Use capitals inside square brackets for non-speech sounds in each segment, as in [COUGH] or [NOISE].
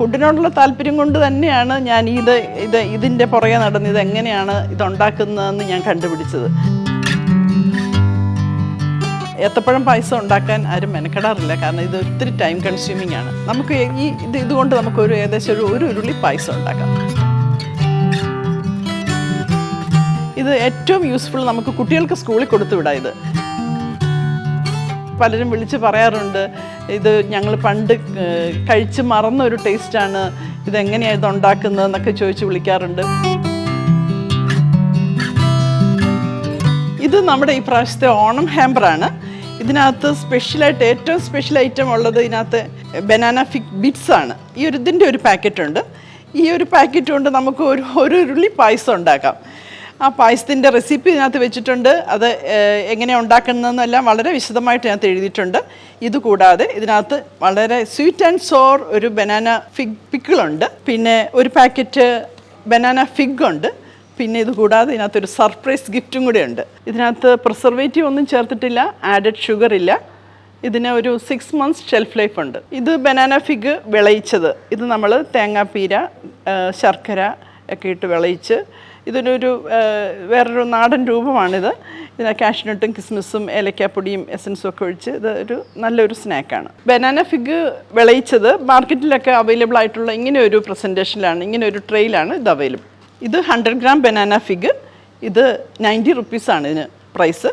ഫുഡിനോടുള്ള താല്പര്യം കൊണ്ട് തന്നെയാണ് ഞാൻ ഇത് ഇത് ഇതിന്റെ പുറകെ നടന്ന് ഇത് എങ്ങനെയാണ് ഇതുണ്ടാക്കുന്നതെന്ന് ഞാൻ കണ്ടുപിടിച്ചത്. ഏത്തപ്പഴം പായസം ഉണ്ടാക്കാൻ ആരും മെനക്കെടാറില്ല. കാരണം ഇത് ഒത്തിരി ടൈം കൺസ്യൂമിംഗ് ആണ്. നമുക്ക് ഈ ഇത് ഇതുകൊണ്ട് നമുക്ക് ഒരു ഏകദേശം ഒരു ഒരു ഉരുളി പായസം ഉണ്ടാക്കാം. ഇത് ഏറ്റവും യൂസ്ഫുൾ നമുക്ക് കുട്ടികൾക്ക് സ്കൂളിൽ കൊടുത്തു വിടാം ഇത്. പലരും വിളിച്ച് പറയാറുണ്ട് ഇത് ഞങ്ങൾ പണ്ട് കഴിച്ച് മറന്ന ഒരു ടേസ്റ്റാണ് ഇതെങ്ങനെയാണ് ഇത് ഉണ്ടാക്കുന്നതെന്നൊക്കെ ചോദിച്ച് വിളിക്കാറുണ്ട്. ഇത് നമ്മുടെ ഈ പ്രാവശ്യത്തെ ഓണം ഹാമ്പറാണ്. ഇതിനകത്ത് സ്പെഷ്യലായിട്ട് ഏറ്റവും സ്പെഷ്യൽ ഐറ്റം ഉള്ളത് ഇതിനകത്ത് ബനാന ഫിക് ബിറ്റ്സ് ആണ്. ഈ ഒരു ഇതിന്റെ ഒരു പാക്കറ്റ് ഉണ്ട് ഈ ഒരു പാക്കറ്റ് കൊണ്ട് നമുക്ക് ഒരു ഒരു ഉരുളി പായസം ഉണ്ടാക്കാം. ആ പായസത്തിന്റെ റെസിപ്പി ഇതിനകത്ത് വെച്ചിട്ടുണ്ട്. അത് എങ്ങനെ ഉണ്ടാക്കുന്നതെന്നെല്ലാം വളരെ വിശദമായിട്ട് ഇതിനകത്ത് എഴുതിയിട്ടുണ്ട്. ഇതുകൂടാതെ ഇതിനകത്ത് വളരെ സ്വീറ്റ് ആൻഡ് സോർ ഒരു ബനാന ഫിഗ് പിക്കിളുണ്ട് പിന്നെ ഒരു പാക്കറ്റ് ബനാന ഫിഗ് ഉണ്ട്. പിന്നെ ഇത് കൂടാതെ ഇതിനകത്ത് ഒരു സർപ്രൈസ് ഗിഫ്റ്റും കൂടെ ഉണ്ട് ഇതിനകത്ത് പ്രിസർവേറ്റീവ് ഒന്നും ചേർത്തിട്ടില്ല ആഡഡ് ഷുഗർ ഇല്ല. ഇതിന് ഒരു സിക്സ് മന്ത്സ് ഷെൽഫ് ലൈഫ് ഉണ്ട്. ഇത് ബനാന ഫിഗ് വിളയിച്ചത്. ഇത് നമ്മൾ തേങ്ങാപ്പീര ശർക്കര ഒക്കെ ഇട്ട് വിളയിച്ച് ഇതിനൊരു വേറൊരു നാടൻ രൂപമാണിത്. ഇതിന് കാഷ്നട്ടും കിസ്മിസും ഏലക്കാപ്പൊടിയും എസൻസും ഒക്കെ ഒഴിച്ച് ഇത് ഒരു നല്ലൊരു സ്നാക്കാണ് ബനാന ഫിഗ് വിളയിച്ചത് മാർക്കറ്റിലൊക്കെ അവൈലബിൾ ആയിട്ടുള്ള ഇങ്ങനെ ഒരു പ്രസന്റേഷനിലാണ് ഇങ്ങനെ ഒരു ട്രെയിലാണ് ഇത് അവൈലബിൾ ഇത് ഹൺഡ്രഡ് ഗ്രാം ബനാന ഫിഗ് ഇത് നയന്റി റുപ്പീസാണ് ഇതിന് പ്രൈസ്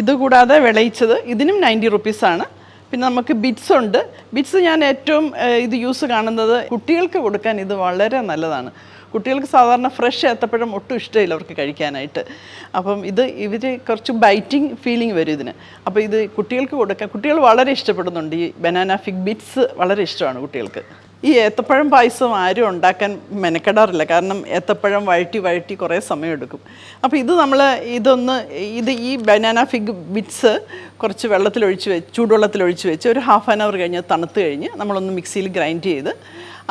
ഇത് കൂടാതെ വിളയിച്ചത് ഇതിനും നയന്റി റുപ്പീസാണ് പിന്നെ നമുക്ക് ബിറ്റ്സ് ഉണ്ട്. ബിറ്റ്സ് ഞാൻ ഏറ്റവും ഇത് യൂസ് കാണുന്നത് കുട്ടികൾക്ക് കൊടുക്കാൻ ഇത് വളരെ നല്ലതാണ്. കുട്ടികൾക്ക് സാധാരണ ഫ്രഷ് ഏത്തപ്പഴം ഒട്ടും ഇഷ്ടമില്ല അവർക്ക് കഴിക്കാനായിട്ട്. അപ്പം ഇത് ഇവർ കുറച്ച് ബൈറ്റിംഗ് ഫീലിംഗ് വരും ഇതിന്. അപ്പോൾ ഇത് കുട്ടികൾക്ക് കൊടുക്കാൻ കുട്ടികൾ വളരെ ഇഷ്ടപ്പെടുന്നുണ്ട്. ഈ ബനാന ഫിഗ് ബിറ്റ്സ് വളരെ ഇഷ്ടമാണ് കുട്ടികൾക്ക്. ഈ ഏത്തപ്പഴം പായസം ആരും ഉണ്ടാക്കാൻ മെനക്കെടാറില്ല. കാരണം ഏത്തപ്പഴം വഴറ്റി വഴറ്റി കുറേ സമയമെടുക്കും. അപ്പോൾ ഇത് നമ്മൾ ഇതൊന്ന് ഇത് ഈ ബനാന ഫിഗ് ബിറ്റ്സ് കുറച്ച് വെള്ളത്തിലൊഴിച്ച് വെച്ച് ചൂടുവെള്ളത്തിലൊഴിച്ച് വെച്ച് ഒരു ഹാഫ് ആൻ അവർ കഴിഞ്ഞ് തണുത്ത് കഴിഞ്ഞ് നമ്മളൊന്ന് മിക്സിയിൽ ഗ്രൈൻഡ് ചെയ്ത്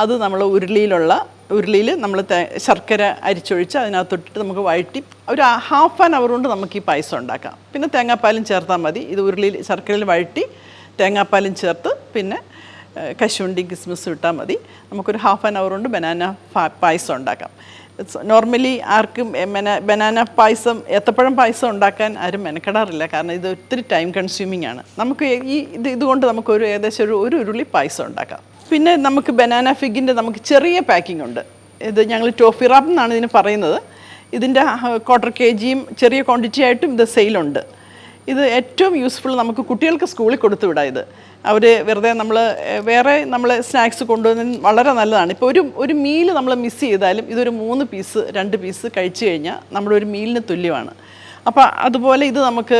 അത് നമ്മൾ ഉരുളിയിലുള്ള ഉരുളിയിൽ നമ്മൾ ശർക്കര അരിച്ചൊഴിച്ച് അതിനകത്തൊട്ടിട്ട് നമുക്ക് വഴറ്റി ഒരു ഹാഫ് ആൻ അവർ കൊണ്ട് നമുക്ക് ഈ പായസം ഉണ്ടാക്കാം. പിന്നെ തേങ്ങാപ്പാലും ചേർത്താൽ മതി. ഇത് ഉരുളിയിൽ ശർക്കരയിൽ വഴറ്റി തേങ്ങാപ്പാലും ചേർത്ത് പിന്നെ കശുവണ്ടി കിസ്മിസ് ഇട്ടാൽ മതി. നമുക്കൊരു ഹാഫ് ആൻ അവർ കൊണ്ട് ബനാന പായസം ഉണ്ടാക്കാം. നോർമലി ആർക്കും ബനാന പായസം ഏത്തപ്പഴം പായസം ഉണ്ടാക്കാൻ ആരും മെനക്കെടാറില്ല. കാരണം ഇത് ഒത്തിരി ടൈം കൺസ്യൂമിംഗ് ആണ്. നമുക്ക് ഈ ഇത് ഇതുകൊണ്ട് നമുക്കൊരു ഏകദേശം ഒരു ഒരു ഉരുളി പായസം ഉണ്ടാക്കാം. പിന്നെ നമുക്ക് ബനാന ഫിഗിന്റെ നമുക്ക് ചെറിയ പാക്കിംഗ് ഉണ്ട്. ഇത് ഞങ്ങൾ ടോഫി റാപ്പ് എന്നാണ് ഇതിന് പറയുന്നത്. ഇതിന്റെ ക്വാർട്ടർ കെ ജിയും ചെറിയ ക്വാണ്ടിറ്റി ആയിട്ടും ഇത് സെയിലുണ്ട് ഇത് ഏറ്റവും യൂസ്ഫുൾ നമുക്ക് കുട്ടികൾക്ക് സ്കൂളിൽ കൊടുത്തു വിടാം ഇത്. അവർ വെറുതെ നമ്മൾ വേറെ നമ്മൾ സ്നാക്സ് കൊണ്ടുവന്ന് വളരെ നല്ലതാണ്. ഇപ്പോൾ ഒരു ഒരു മീൽ നമ്മൾ മിസ് ചെയ്താലും ഇതൊരു മൂന്ന് പീസ് രണ്ട് പീസ് കഴിച്ചു കഴിഞ്ഞാൽ നമ്മുടെ ഒരു മീലിന് തുല്യമാണ്. അപ്പോൾ അതുപോലെ ഇത് നമുക്ക്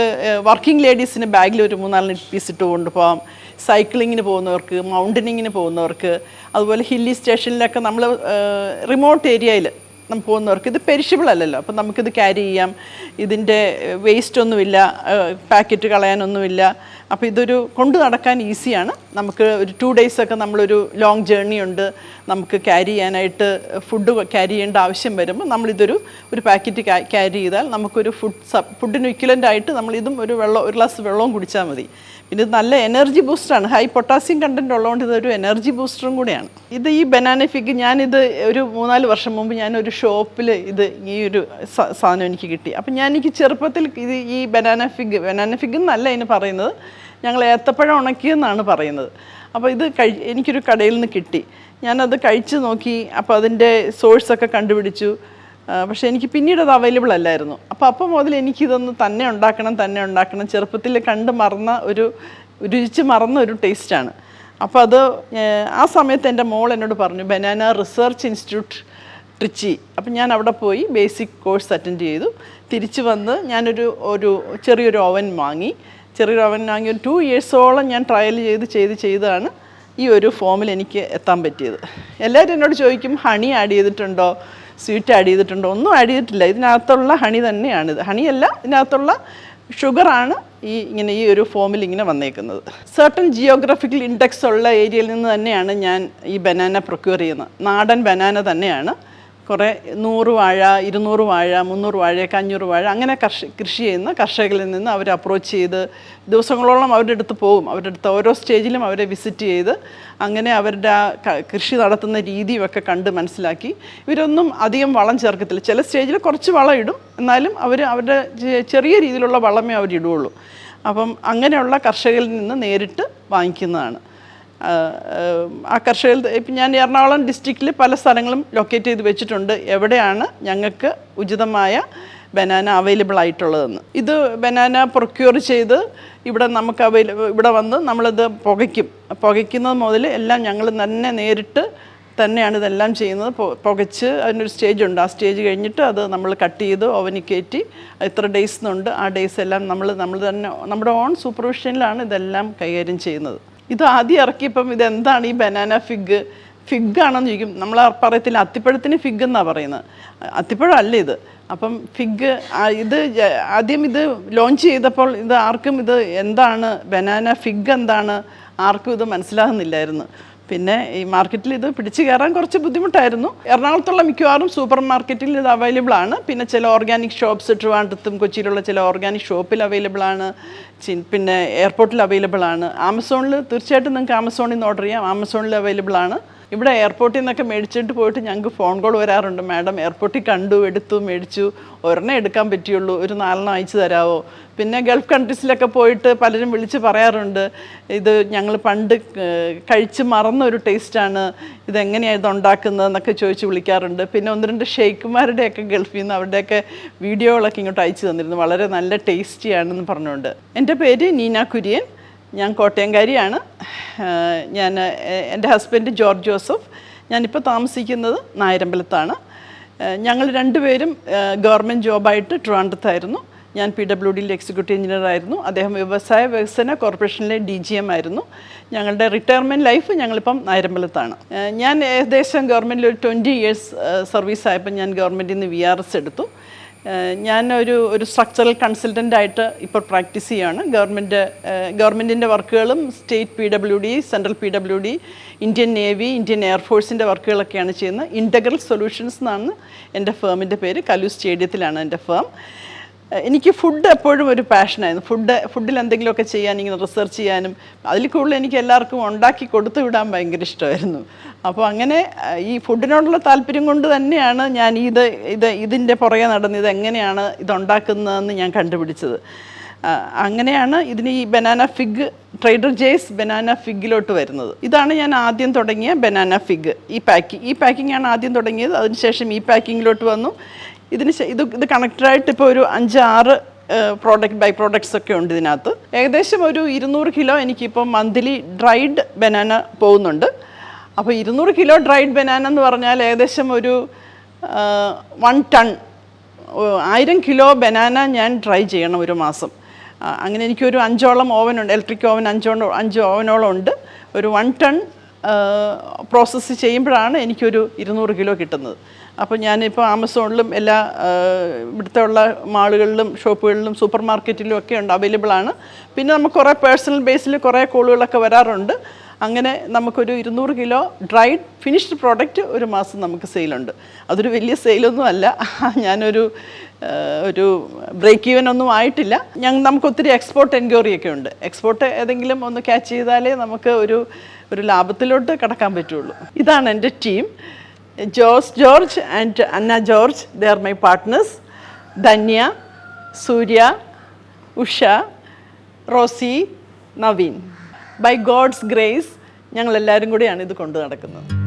വർക്കിംഗ് ലേഡീസിന് ബാഗിൽ ഒരു മൂന്നാൽ പീസ് ഇട്ട് കൊണ്ടുപോകാം സൈക്ലിങ്ങിന് പോകുന്നവർക്ക് മൗണ്ടനിങ്ങിന് പോകുന്നവർക്ക് അതുപോലെ ഹില്ലി സ്റ്റേഷനിലൊക്കെ നമ്മൾ റിമോട്ട് ഏരിയയിൽ പോകുന്നവർക്ക് ഇത് പെരിഷബിൾ അല്ലല്ലോ. അപ്പം നമുക്കിത് ക്യാരി ചെയ്യാം. ഇതിന്റെ വേസ്റ്റ് ഒന്നുമില്ല പാക്കറ്റ് കളയാനൊന്നുമില്ല. അപ്പോൾ ഇതൊരു കൊണ്ടു നടക്കാൻ ഈസിയാണ്. നമുക്ക് ഒരു ടു ഡേയ്സ് ഒക്കെ നമ്മളൊരു ലോങ് ജേർണി ഉണ്ട്. നമുക്ക് ക്യാരി ചെയ്യാനായിട്ട് ഫുഡ് ക്യാരി ചെയ്യേണ്ട ആവശ്യം വരുമ്പോൾ നമ്മളിതൊരു ഒരു പാക്കറ്റ് ക്യാരി ചെയ്താൽ നമുക്കൊരു ഫുഡ് സബ് ഫുഡിന് ഇക്വലന്റ് ആയിട്ട് നമ്മളിതും ഒരു വെള്ളം ഒരു ഗ്ലാസ് വെള്ളവും കുടിച്ചാൽ മതി. പിന്നെ ഇത് നല്ല എനർജി ബൂസ്റ്ററാണ് ഹൈ പൊട്ടാസ്യം കണ്ടന്റ് ഉള്ളതുകൊണ്ട് ഇതൊരു എനർജി ബൂസ്റ്ററും കൂടിയാണ്. ഇത് ഈ ബനാന ഫിഗ് ഞാനിത് ഒരു മൂന്നാൽ വർഷം മുമ്പ് ഞാനൊരു ഷോപ്പിൽ ഇത് ഈ ഒരു സാധനം എനിക്ക് കിട്ടി. അപ്പം ഞാൻ എനിക്ക് ചെറുപ്പത്തിൽ ഇത് ഈ ബനാന ഫിഗ് ബനാന ഫിഗ് എന്നല്ല ഇതിന് പറയുന്നത്. ഞങ്ങൾ ഏത്തപ്പഴം ഉണക്കിയെന്നാണ് പറയുന്നത്. അപ്പോൾ ഇത് കഴി എനിക്കൊരു കടയിൽ നിന്ന് കിട്ടി. ഞാനത് കഴിച്ചു നോക്കി അപ്പോൾ അതിന്റെ സോഴ്സൊക്കെ കണ്ടുപിടിച്ചു. പക്ഷേ എനിക്ക് പിന്നീട് അത് അവൈലബിൾ അല്ലായിരുന്നു. അപ്പോൾ അപ്പം മുതൽ എനിക്കിതൊന്ന് തന്നെ ഉണ്ടാക്കണം തന്നെ ഉണ്ടാക്കണം. ചെറുപ്പത്തിൽ കണ്ട് മറന്ന ഒരു രുചിച്ച് മറന്ന ഒരു ടേസ്റ്റാണ് അപ്പോൾ അത് ആ സമയത്ത് എന്റെ മോൾ എന്നോട് പറഞ്ഞു ബനാന റിസർച്ച് ഇൻസ്റ്റിറ്റ്യൂട്ട് ട്രിച്ചി. അപ്പം ഞാൻ അവിടെ പോയി ബേസിക് കോഴ്സ് അറ്റൻഡ് ചെയ്തു. തിരിച്ചു വന്ന് ഞാനൊരു ഒരു ചെറിയൊരു ഓവൻ വാങ്ങി. ഒരു ടു ഇയേഴ്സോളം ഞാൻ ട്രയൽ ചെയ്ത് ചെയ്ത് ചെയ്താണ് ഈ ഒരു ഫോമിൽ എനിക്ക് എത്താൻ പറ്റിയത്. എല്ലാവരും എന്നോട് ചോദിക്കും ഹണി ആഡ് ചെയ്തിട്ടുണ്ടോ? സ്വീറ്റ് ആഡ് ചെയ്തിട്ടുണ്ടോ? ഒന്നും ആഡ് ചെയ്തിട്ടില്ല. ഇതിനകത്തുള്ള ഹണി തന്നെയാണിത്. ഹണിയല്ല ഇതിനകത്തുള്ള ഷുഗറാണ് ഈ ഇങ്ങനെ ഈ ഒരു ഫോമിൽ ഇങ്ങനെ വന്നേക്കുന്നത്. സർട്ടൺ ജിയോഗ്രഫിക്കൽ ഇൻഡെക്സ് ഉള്ള ഏരിയയിൽ നിന്ന് തന്നെയാണ് ഞാൻ ഈ ബനാന പ്രൊക്യൂർ ചെയ്യുന്നത്. നാടൻ ബനാന തന്നെയാണ് കുറേ നൂറ് വാഴ ഇരുന്നൂറ് വാഴ മുന്നൂറ് വാഴയൊക്കെ അഞ്ഞൂറ് വാഴ അങ്ങനെ കർഷ കൃഷി ചെയ്യുന്ന കർഷകരിൽ നിന്ന് അവർ അപ്രോച്ച് ചെയ്ത് ദിവസങ്ങളോളം അവരുടെ അടുത്ത് പോകും അവരുടെ അടുത്ത് ഓരോ സ്റ്റേജിലും അവരെ വിസിറ്റ് ചെയ്ത് അങ്ങനെ അവരുടെ ആ കൃഷി നടത്തുന്ന രീതിയൊക്കെ കണ്ട് മനസ്സിലാക്കി. ഇവരൊന്നും അധികം വളം ചേർക്കത്തില്ല. ചില സ്റ്റേജിൽ കുറച്ച് വളം ഇടും. എന്നാലും അവർ അവരുടെ ചെറിയ രീതിയിലുള്ള വളമേ അവർ ഇടുകയുള്ളൂ. അപ്പം അങ്ങനെയുള്ള കർഷകരിൽ നിന്ന് നേരിട്ട് വാങ്ങിക്കുന്നതാണ്. ആ കർഷകർ ഇപ്പം ഞാൻ എറണാകുളം ഡിസ്ട്രിക്റ്റിൽ പല സ്ഥലങ്ങളും ലൊക്കേറ്റ് ചെയ്ത് വെച്ചിട്ടുണ്ട് എവിടെയാണ് ഞങ്ങൾക്ക് ഉചിതമായ ബനാന അവൈലബിൾ ആയിട്ടുള്ളതെന്ന് ഇത് ബനാന പ്രൊക്യൂർ ചെയ്ത് ഇവിടെ നമുക്ക് അവൈല ഇവിടെ വന്ന് നമ്മളിത് പുകയ്ക്കും പുകയ്ക്കുന്നത് മുതൽ എല്ലാം ഞങ്ങൾ തന്നെ നേരിട്ട് തന്നെയാണ് ഇതെല്ലാം ചെയ്യുന്നത് പുകച്ച് അതിനൊരു സ്റ്റേജ് ഉണ്ട് ആ സ്റ്റേജ് കഴിഞ്ഞിട്ട് അത് നമ്മൾ കട്ട് ചെയ്ത് ഓവനിൽ കയറ്റി എത്ര ഡേയ്സ് എന്നുണ്ട് ആ ഡേയ്സ് എല്ലാം നമ്മൾ നമ്മൾ തന്നെ നമ്മുടെ ഓൺ സൂപ്പർവിഷനിലാണ് ഇതെല്ലാം കൈകാര്യം ചെയ്യുന്നത് ഇത് ആദ്യം ഇറക്കിയപ്പം ഇതെന്താണ് ഈ ബനാന ഫിഗ് ഫിഗ് ആണെന്ന് ചോദിക്കും. നമ്മൾ പറയത്തില്ല അത്തിപ്പഴത്തിന് ഫിഗ് എന്നാണ് പറയുന്നത്. അത്തിപ്പഴം അല്ല ഇത്. അപ്പം ഫിഗ് ഇത് ആദ്യം ഇത് ലോഞ്ച് ചെയ്തപ്പോൾ ഇത് ആർക്കും ഇത് എന്താണ് ബനാന ഫിഗ് എന്താണ് ആർക്കും ഇത് മനസ്സിലാകുന്നില്ലായിരുന്നു. പിന്നെ ഈ മാർക്കറ്റിൽ ഇത് പിടിച്ചു കയറാൻ കുറച്ച് ബുദ്ധിമുട്ടായിരുന്നു. എറണാകുളത്തുള്ള മിക്കവാറും സൂപ്പർ മാർക്കറ്റിൽ ഇത് അവൈലബിൾ ആണ്. പിന്നെ ചില ഓർഗാനിക് ഷോപ്സ് ട്രിവാൻഡ്രത്തും കൊച്ചിയിലുള്ള ചില ഓർഗാനിക് ഷോപ്പിൽ അവൈലബിൾ ആണ്. പിന്നെ എയർപോർട്ടിൽ അവൈലബിൾ ആണ്. ആമസോണിൽ തീർച്ചയായിട്ടും നിങ്ങൾക്ക് ആമസോണിൽ നിന്ന് ഓർഡർ ചെയ്യാം. ആമസോണിൽ അവൈലബിൾ ആണ്. ഇവിടെ എയർപോർട്ടിൽ നിന്നൊക്കെ മേടിച്ചിട്ട് പോയിട്ട് ഞങ്ങൾക്ക് ഫോൺ കോൾ വരാറുണ്ട്. മാഡം എയർപോർട്ടിൽ കണ്ടു എടുത്തു മേടിച്ചു. ഒരെണ്ണം എടുക്കാൻ പറ്റിയുള്ളൂ. ഒരു നാലെണ്ണം അയച്ചു തരാമോ പിന്നെ ഗൾഫ് കൺട്രീസിലൊക്കെ പോയിട്ട് പലരും വിളിച്ച് പറയാറുണ്ട്. ഇത് ഞങ്ങൾ പണ്ട് കഴിച്ച് മറന്ന ഒരു ടേസ്റ്റാണ് ഇതെങ്ങനെയാണ് ഇത് ഉണ്ടാക്കുന്നതെന്നൊക്കെ ചോദിച്ച് വിളിക്കാറുണ്ട്. പിന്നെ ഒന്ന് രണ്ട് ഷെയ്ക്കുമാരുടെയൊക്കെ ഗൾഫിൽ നിന്ന് അവരുടെയൊക്കെ വീഡിയോകളൊക്കെ ഇങ്ങോട്ട് അയച്ചു തന്നിരുന്നു. വളരെ നല്ല ടേസ്റ്റിയാണെന്ന് പറഞ്ഞുകൊണ്ട്. എന്റെ പേര് നീന കുര്യൻ. ഞാൻ കോട്ടയംകാരിയാണ്. ഞാൻ എന്റെ ഹസ്ബൻഡ് ജോർജ് ജോസഫ്. ഞാനിപ്പോൾ താമസിക്കുന്നത് നായരമ്പലത്താണ്. ഞങ്ങൾ രണ്ടുപേരും ഗവൺമെന്റ് ജോബായിട്ട് ട്രിവാൻഡ്രത്തായിരുന്നു. ഞാൻ പി ഡബ്ല്യു ഡിയിൽ എക്സിക്യൂട്ടീവ് എഞ്ചിനീയർ ആയിരുന്നു അദ്ദേഹം വ്യവസായ വികസന കോർപ്പറേഷനിലെ ഡി ജി എം ആയിരുന്നു. ഞങ്ങളുടെ റിട്ടയർമെന്റ് ലൈഫ് ഞങ്ങളിപ്പം നായരമ്പലത്താണ്. ഞാൻ ഏകദേശം ഗവൺമെന്റിൽ ഒരു ട്വന്റി ഇയേഴ്സ് സർവീസ് ആയപ്പോൾ ഞാൻ ഗവൺമെന്റിൽ നിന്ന് വി ആർ എസ് എടുത്തു. ഞാനൊരു ഒരു സ്ട്രക്ചറൽ കൺസൾട്ടന്റ് ആയിട്ട് ഇപ്പോൾ പ്രാക്ടീസ് ചെയ്യുകയാണ് ഗവൺമെന്റ് ഗവൺമെന്റിന്റെ വർക്കുകളും state P W D central P W D Indian navy Indian എയർഫോഴ്സിന്റെ വർക്കുകളൊക്കെയാണ് ചെയ്യുന്നത്. ഇന്റഗ്രൽ സൊല്യൂഷൻസ് എന്നാണ് എന്റെ ഫേമിന്റെ പേര്. കലു സ്റ്റേഡിയത്തിലാണ് എന്റെ ഫേം എനിക്ക് ഫുഡ് എപ്പോഴും ഒരു പാഷനായിരുന്നു ഫുഡ് ഫുഡിൽ എന്തെങ്കിലുമൊക്കെ ചെയ്യാൻ ഇങ്ങനെ റിസർച്ച് ചെയ്യാനും അതിൽ കൂടുതൽ എനിക്ക് എല്ലാവർക്കും ഉണ്ടാക്കി കൊടുത്തു വിടാൻ ഭയങ്കര ഇഷ്ടമായിരുന്നു. അപ്പോൾ അങ്ങനെ ഈ ഫുഡിനോടുള്ള താല്പര്യം കൊണ്ട് തന്നെയാണ് ഞാൻ ഇത് ഇത് ഇതിന്റെ പുറകെ നടന്ന് ഇത് എങ്ങനെയാണ് ഇതുണ്ടാക്കുന്നതെന്ന് ഞാൻ കണ്ടുപിടിച്ചത്. അങ്ങനെയാണ് ഇതിന് ഈ banana fig trader Joe's banana ഫിഗിലോട്ട് വരുന്നത്. ഇതാണ് ഞാൻ ആദ്യം തുടങ്ങിയ ബനാന ഫിഗ് ഈ പാക്കിംഗ് ഈ പാക്കിംഗ് ആണ് ആദ്യം തുടങ്ങിയത്. അതിനുശേഷം ഈ പാക്കിങ്ങിലോട്ട് വന്നു. ഇതിന് ഇത് ഇത് കണക്റ്റഡായിട്ട് ഇപ്പോൾ ഒരു അഞ്ച് ആറ് പ്രോഡക്റ്റ് ബൈ പ്രോഡക്ട്സ് ഒക്കെ ഉണ്ട് ഇതിനകത്ത്. ഏകദേശം ഒരു ഇരുന്നൂറ് കിലോ എനിക്കിപ്പോൾ മന്ത്ലി ഡ്രൈഡ് ബനാന പോകുന്നുണ്ട്. അപ്പോൾ ഇരുന്നൂറ് കിലോ ഡ്രൈഡ് ബനാന എന്ന് പറഞ്ഞാൽ ഏകദേശം ഒരു വൺ ടൺ ആയിരം കിലോ ബനാന ഞാൻ ഡ്രൈ ചെയ്യണം ഒരു മാസം. അങ്ങനെ എനിക്കൊരു അഞ്ചോളം ഓവനുണ്ട് ഇലക്ട്രിക് ഓവൻ അഞ്ചോളം അഞ്ച് ഓവനോളം ഉണ്ട്. ഒരു വൺ ടൺ പ്രോസസ്സ് ചെയ്യുമ്പോഴാണ് എനിക്കൊരു ഇരുന്നൂറ് കിലോ കിട്ടുന്നത്. അപ്പോൾ ഞാനിപ്പോൾ ആമസോണിലും എല്ലാ ഇവിടുത്തെ ഉള്ള മാളുകളിലും ഷോപ്പുകളിലും സൂപ്പർ മാർക്കറ്റിലും ഒക്കെ ഉണ്ട് അവൈലബിൾ ആണ്. പിന്നെ നമുക്ക് കുറേ പേഴ്സണൽ ബേസിൽ കുറേ കോളുകളൊക്കെ വരാറുണ്ട്. അങ്ങനെ നമുക്കൊരു ഇരുന്നൂറ് കിലോ ഡ്രൈഡ് ഫിനിഷ്ഡ് പ്രോഡക്റ്റ് ഒരു മാസം നമുക്ക് സെയിലുണ്ട്. അതൊരു വലിയ സെയിലൊന്നും അല്ല. [LAUGHS] ഞാനൊരു ഒരു ബ്രേക്ക് ഈവൻ ഒന്നും ആയിട്ടില്ല. ഞങ്ങൾ നമുക്ക് ഒത്തിരി എക്സ്പോർട്ട് എൻക്വയറി ഒക്കെ ഉണ്ട്. എക്സ്പോർട്ട് ഏതെങ്കിലും ഒന്ന് ക്യാച്ച് ചെയ്താലേ നമുക്ക് ഒരു ഒരു ലാഭത്തിലോട്ട് കടക്കാൻ പറ്റുള്ളൂ. ഇതാണ് എന്റെ team Jose George and Anna George they are my partners Dhanya Surya Usha Rosy Naveen. By God's grace ഞങ്ങളെല്ലാവരും കൂടിയാണ് ഇത് കൊണ്ടു നടക്കുന്നത്.